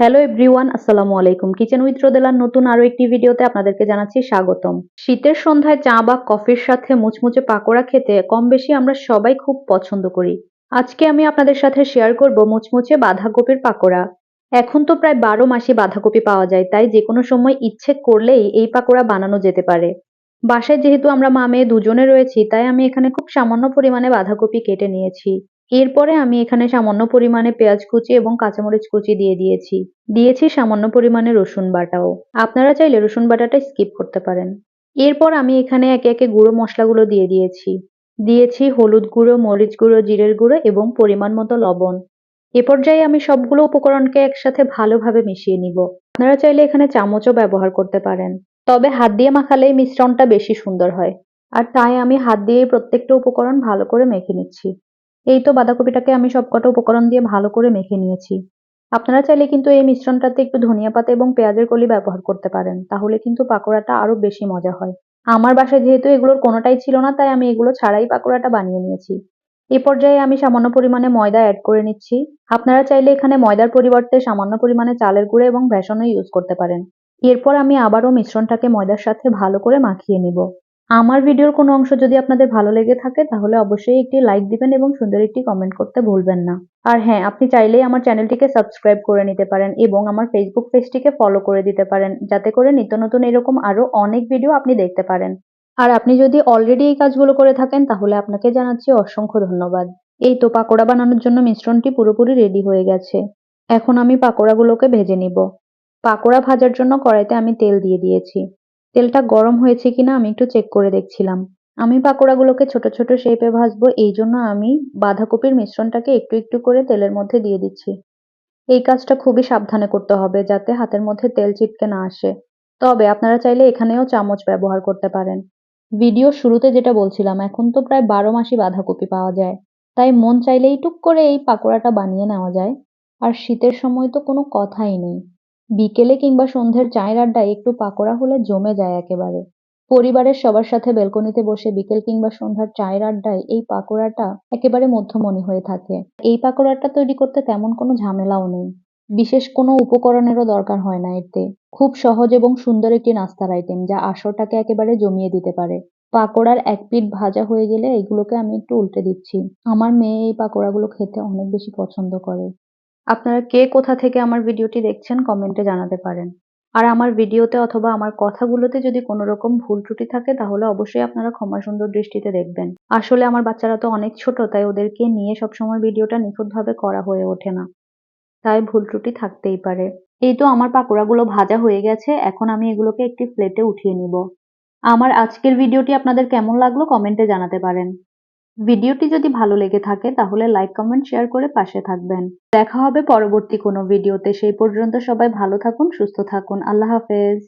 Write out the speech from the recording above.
Hello everyone আসসালামু আলাইকুম। Kitchen with রোদেলার নতুন আরও একটি ভিডিওতে আপনাদেরকে জানাচ্ছি স্বাগতম। শীতের সন্ধ্যায় চা বা কফির সাথে মুচমুচে পাকোড়া খেতে কম বেশি আমরা সবাই খুব পছন্দ করি। আজকে আমি আপনাদের সাথে শেয়ার করব মুচমুচে বাঁধাকপির পাকোড়া। এখন তো প্রায় বারো মাসই বাঁধাকপি পাওয়া যায়, তাই যে কোনো সময় ইচ্ছে করলেই এই পাকোড়া বানানো যেতে পারে। বাসায় যেহেতু আমরা মা মেয়ে দুজনে রয়েছি, তাই আমি এখানে খুব সামান্য পরিমাণে বাঁধাকপি কেটে নিয়েছি। এরপরে আমি এখানে সামান্য পরিমাণে পেঁয়াজ কুচি এবং কাঁচামরিচ কুচি দিয়ে দিয়েছি। দিয়েছি সামান্য পরিমাণে রসুন বাটাও। আপনারা চাইলে রসুন বাটাটা স্কিপ করতে পারেন। এরপর আমি এখানে একে একে গুঁড়ো মশলাগুলো দিয়ে দিয়েছি। দিয়েছি হলুদ গুঁড়ো, মরিচ গুঁড়ো, জিরের গুঁড়ো এবং পরিমাণ মতো লবণ। এ পর্যায়ে আমি সবগুলো উপকরণকে একসাথে ভালোভাবে মিশিয়ে নিব। আপনারা চাইলে এখানে চামচও ব্যবহার করতে পারেন। তবে হাত দিয়ে মাখালে মিশ্রণটা বেশি সুন্দর হয়। আর তাই আমি হাত দিয়ে প্রত্যেকটা উপকরণ ভালো করে মেখে নিচ্ছি। এই তো বাঁধাকপিটাকে আমি সবকটা উপকরণ দিয়ে ভালো করে মেখে নিয়েছি। আপনারা চাইলে কিন্তু এই মিশ্রণটাতে একটু ধনিয়া পাতা এবং পেঁয়াজের কলি ব্যবহার করতে পারেন, তাহলে কিন্তু পাকোড়াটা আরও বেশি মজা হয়। আমার বাসায় যেহেতু এগুলোর কোনোটাই ছিল না, তাই আমি এগুলো ছাড়াই পাকোড়াটা বানিয়ে নিয়েছি। এ পর্যায়ে আমি সামান্য পরিমাণে ময়দা অ্যাড করে নিচ্ছি। আপনারা চাইলে এখানে ময়দার পরিবর্তে সামান্য পরিমাণে চালের গুঁড়ো এবং বেসনও ইউজ করতে পারেন। এরপর আমি আবারও মিশ্রণটাকে ময়দার সাথে ভালো করে মাখিয়ে নিব। আমার ভিডিওর কোনো অংশ যদি আপনাদের ভালো লেগে থাকে, তাহলে অবশ্যই একটি লাইক দিবেন এবং সুন্দর একটি কমেন্ট করতে ভুলবেন না। আর হ্যাঁ আপনি চাইলেই আমার চ্যানেলটিকে সাবস্ক্রাইব করে নিতে পারেন এবং আমার ফেসবুক পেজটিকে ফলো করে দিতে পারেন, যাতে করে নিত্য নতুন এরকম আরও অনেক ভিডিও আপনি দেখতে পারেন। আর আপনি যদি অলরেডি এই কাজগুলো করে থাকেন, তাহলে আপনাকে জানাচ্ছি অসংখ্য ধন্যবাদ। এই তো পাকোড়া বানানোর জন্য মিশ্রণটি পুরোপুরি রেডি হয়ে গেছে। এখন আমি পাকোড়াগুলোকে ভেজে নিব। পাকোড়া ভাজার জন্য কড়াইতে আমি তেল দিয়ে দিয়েছি। তেলটা গরম হয়েছে কিনা আমি একটু চেক করে দেখছিলাম। আমি পাকোড়াগুলোকে ছোট ছোট শেপে ভাজবো, এই জন্য আমি বাঁধাকপির মিশ্রণটাকে একটু একটু করে তেলের মধ্যে দিয়ে দিচ্ছি। এই কাজটা খুবই সাবধানে করতে হবে যাতে হাতের মধ্যে তেল চিটকে না আসে। তবে আপনারা চাইলে এখানেও চামচ ব্যবহার করতে পারেন। ভিডিও শুরুতে যেটা বলছিলাম, এখন তো প্রায় বারো মাসই বাঁধাকপি পাওয়া যায়। তাই মন চাইলেই টুক করে এই পাকোড়াটা বানিয়ে নেওয়া যায়। আর শীতের সময় তো কোনো কথাই নেই। বিকেলে কিংবা সন্ধ্যের চায়ের আড্ডায় একটু পাকোড়া হলে জমে যায় একেবারে। পরিবারের সবার সাথে বেলকনিতে বসে বিকেল কিংবা সন্ধ্যার চায়ের আড্ডায় এই পাকোড়াটা একেবারে মধ্যমণি হয়ে থাকে। এই পাকোড়াটা তৈরি করতে তেমন কোনো ঝামেলাও নেই। বিশেষ কোনো উপকরণেরও দরকার হয় না এতে। খুব সহজ এবং সুন্দর একটি নাস্তার আইটেম যা আসরটাকে একেবারে জমিয়ে দিতে পারে। পাকোড়ার এক পিঠ ভাজা হয়ে গেলে এগুলোকে আমি একটু উল্টে দিচ্ছি। আমার মেয়ে এই পাকোড়াগুলো খেতে অনেক বেশি পছন্দ করে। আপনারা কে কোথা থেকে আমার ভিডিওটি দেখছেন কমেন্টে জানাতে পারেন। আর আমার ভিডিওতে অথবা আমার কথাগুলোতে যদি কোনো রকম ভুল ত্রুটি থাকে, তাহলে অবশ্যই আপনারা ক্ষমা সুন্দর দৃষ্টিতে দেখবেন। আসলে আমার বাচ্চারা তো অনেক ছোট, তাই ওদেরকে নিয়ে সবসময় ভিডিওটা নিখুঁতভাবে করা হয়ে ওঠে না। তাই ভুল ত্রুটি থাকতেই পারে। এই তো আমার পাকোড়াগুলো ভাজা হয়ে গেছে, এখন আমি এগুলোকে একটি প্লেটে উঠিয়ে নিব। আমার আজকের ভিডিওটি আপনাদের কেমন লাগল কমেন্টে জানাতে পারেন। ভিডিওটি যদি ভালো লেগে থাকে, তাহলে লাইক কমেন্ট শেয়ার করে পাশে থাকবেন। দেখা হবে পরবর্তী কোনো ভিডিওতে। সেই পর্যন্ত সবাই ভালো থাকুন, সুস্থ থাকুন। আল্লাহ হাফেজ।